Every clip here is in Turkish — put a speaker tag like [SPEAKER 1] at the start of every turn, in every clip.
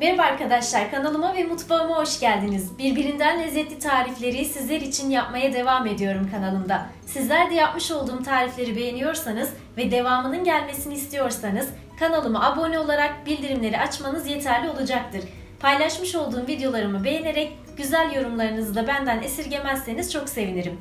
[SPEAKER 1] Merhaba arkadaşlar, kanalıma ve mutfağıma hoş geldiniz. Birbirinden lezzetli tarifleri sizler için yapmaya devam ediyorum kanalımda. Sizler de yapmış olduğum tarifleri beğeniyorsanız ve devamının gelmesini istiyorsanız kanalıma abone olarak bildirimleri açmanız yeterli olacaktır. Paylaşmış olduğum videolarımı beğenerek güzel yorumlarınızı da benden esirgemezseniz çok sevinirim.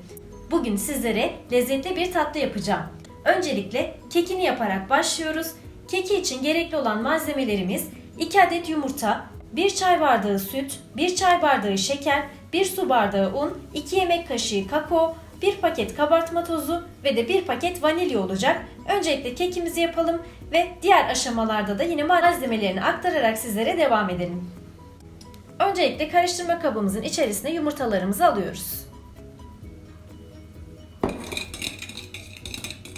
[SPEAKER 1] Bugün sizlere lezzetli bir tatlı yapacağım. Öncelikle kekini yaparak başlıyoruz. Keki için gerekli olan malzemelerimiz 2 adet yumurta, 1 çay bardağı süt, 1 çay bardağı şeker, 1 su bardağı un, 2 yemek kaşığı kakao, 1 paket kabartma tozu ve de 1 paket vanilya olacak. Öncelikle kekimizi yapalım ve diğer aşamalarda da yine malzemelerini aktararak sizlere devam edelim. Öncelikle karıştırma kabımızın içerisine yumurtalarımızı alıyoruz.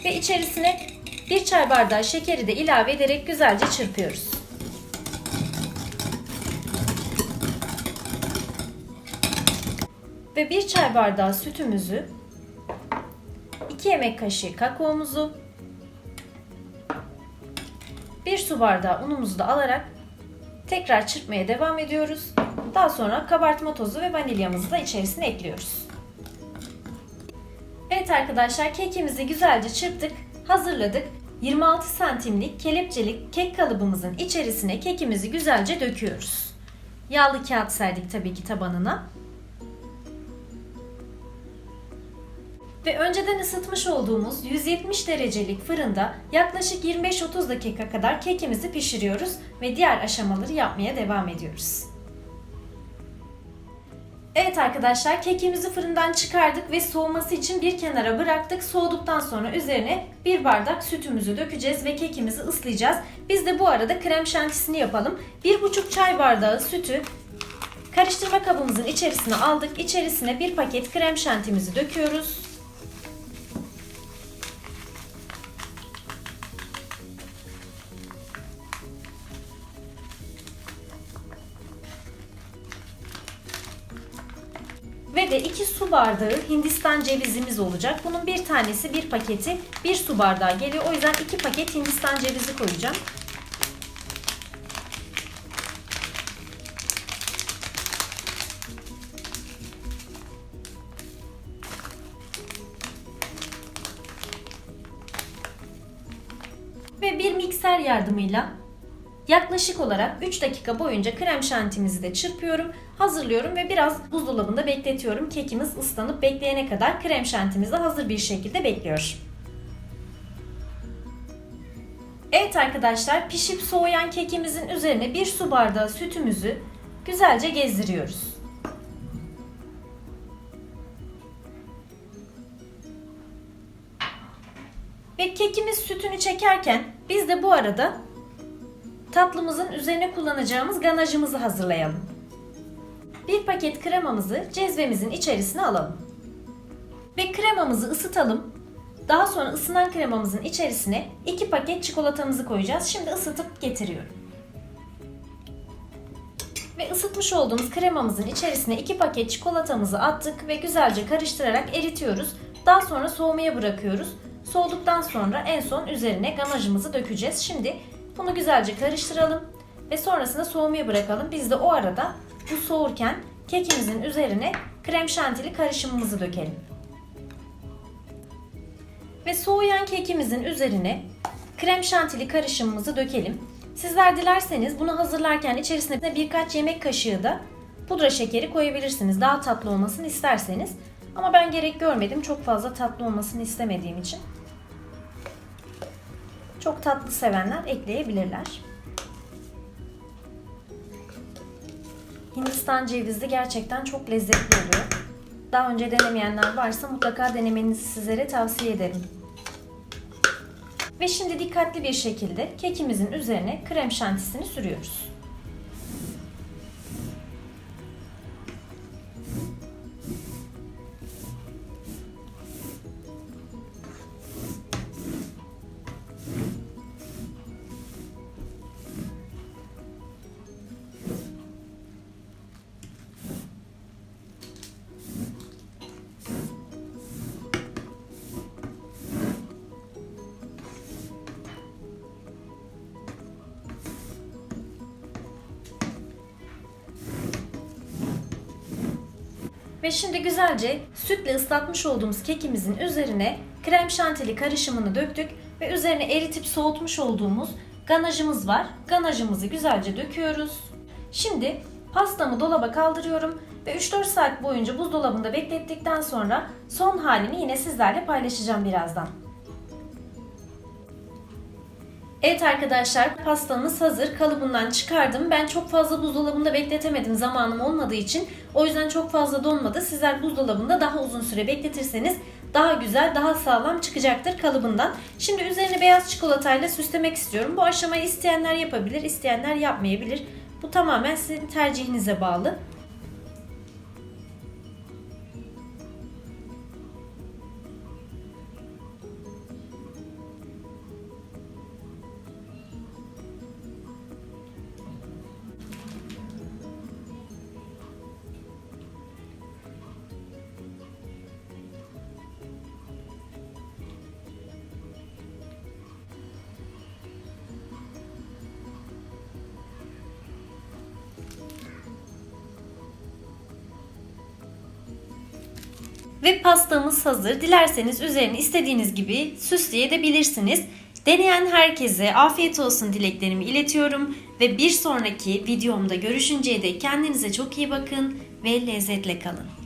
[SPEAKER 1] Ve içerisine 1 çay bardağı şekeri de ilave ederek güzelce çırpıyoruz. Ve 1 çay bardağı sütümüzü, 2 yemek kaşığı kakaomuzu, 1 su bardağı unumuzu da alarak tekrar çırpmaya devam ediyoruz. Daha sonra kabartma tozu ve vanilyamızı da içerisine ekliyoruz. Evet arkadaşlar kekimizi güzelce çırptık, hazırladık. 26 santimlik kelepçelik kek kalıbımızın içerisine kekimizi güzelce döküyoruz. Yağlı kağıt serdik tabii ki tabanına. Ve önceden ısıtmış olduğumuz 170 derecelik fırında yaklaşık 25-30 dakika kadar kekimizi pişiriyoruz ve diğer aşamaları yapmaya devam ediyoruz. Evet arkadaşlar kekimizi fırından çıkardık ve soğuması için bir kenara bıraktık. Soğuduktan sonra üzerine bir bardak sütümüzü dökeceğiz ve kekimizi ıslayacağız. Biz de bu arada krem şantisini yapalım. 1,5 çay bardağı sütü karıştırma kabımızın içerisine aldık. İçerisine bir paket krem şantimizi döküyoruz. Ve de 2 su bardağı Hindistan cevizimiz olacak. Bunun bir tanesi bir paketi 1 su bardağı geliyor. O yüzden 2 paket Hindistan cevizi koyacağım. Ve bir mikser yardımıyla Yaklaşık olarak 3 dakika boyunca krem şantimizi de çırpıyorum, hazırlıyorum ve biraz buzdolabında bekletiyorum. Kekimiz ıslanıp bekleyene kadar krem şantimiz de hazır bir şekilde bekliyor. Evet arkadaşlar pişip soğuyan kekimizin üzerine bir su bardağı sütümüzü güzelce gezdiriyoruz. Ve kekimiz sütünü çekerken biz de bu arada tatlımızın üzerine kullanacağımız ganajımızı hazırlayalım. Bir paket kremamızı cezvemizin içerisine alalım. Ve kremamızı ısıtalım. Daha sonra ısınan kremamızın içerisine 2 paket çikolatamızı koyacağız. Şimdi ısıtıp getiriyorum. Ve ısıtmış olduğumuz kremamızın içerisine 2 paket çikolatamızı attık ve güzelce karıştırarak eritiyoruz. Daha sonra soğumaya bırakıyoruz. Soğuduktan sonra en son üzerine ganajımızı dökeceğiz. Şimdi bunu güzelce karıştıralım ve sonrasında soğumaya bırakalım. Biz de o arada bu soğurken kekimizin üzerine krem şantili karışımımızı dökelim. Ve soğuyan kekimizin üzerine krem şantili karışımımızı dökelim. Sizler dilerseniz bunu hazırlarken içerisine birkaç yemek kaşığı da pudra şekeri koyabilirsiniz. Daha tatlı olmasını isterseniz. Ama ben gerek görmedim. Çok fazla tatlı olmasını istemediğim için. Çok tatlı sevenler ekleyebilirler. Hindistan cevizli gerçekten çok lezzetli oluyor. Daha önce denemeyenler varsa mutlaka denemenizi sizlere tavsiye ederim. Ve şimdi dikkatli bir şekilde kekimizin üzerine krem şantisini sürüyoruz. Ve şimdi güzelce sütle ıslatmış olduğumuz kekimizin üzerine krem şantili karışımını döktük ve üzerine eritip soğutmuş olduğumuz ganajımız var. Ganajımızı güzelce döküyoruz. Şimdi pastamı dolaba kaldırıyorum ve 3-4 saat boyunca buzdolabında beklettikten sonra son halini yine sizlerle paylaşacağım birazdan. Evet arkadaşlar pastamız hazır. Kalıbından çıkardım. Ben çok fazla buzdolabında bekletemedim zamanım olmadığı için. O yüzden çok fazla donmadı. Sizler buzdolabında daha uzun süre bekletirseniz daha güzel, daha sağlam çıkacaktır kalıbından. Şimdi üzerine beyaz çikolatayla süslemek istiyorum. Bu aşamayı isteyenler yapabilir, isteyenler yapmayabilir. Bu tamamen sizin tercihinize bağlı. Ve pastamız hazır. Dilerseniz üzerini istediğiniz gibi süsleyebilirsiniz. Deneyen herkese afiyet olsun dileklerimi iletiyorum ve bir sonraki videomda görüşünceye dek kendinize çok iyi bakın ve lezzetle kalın.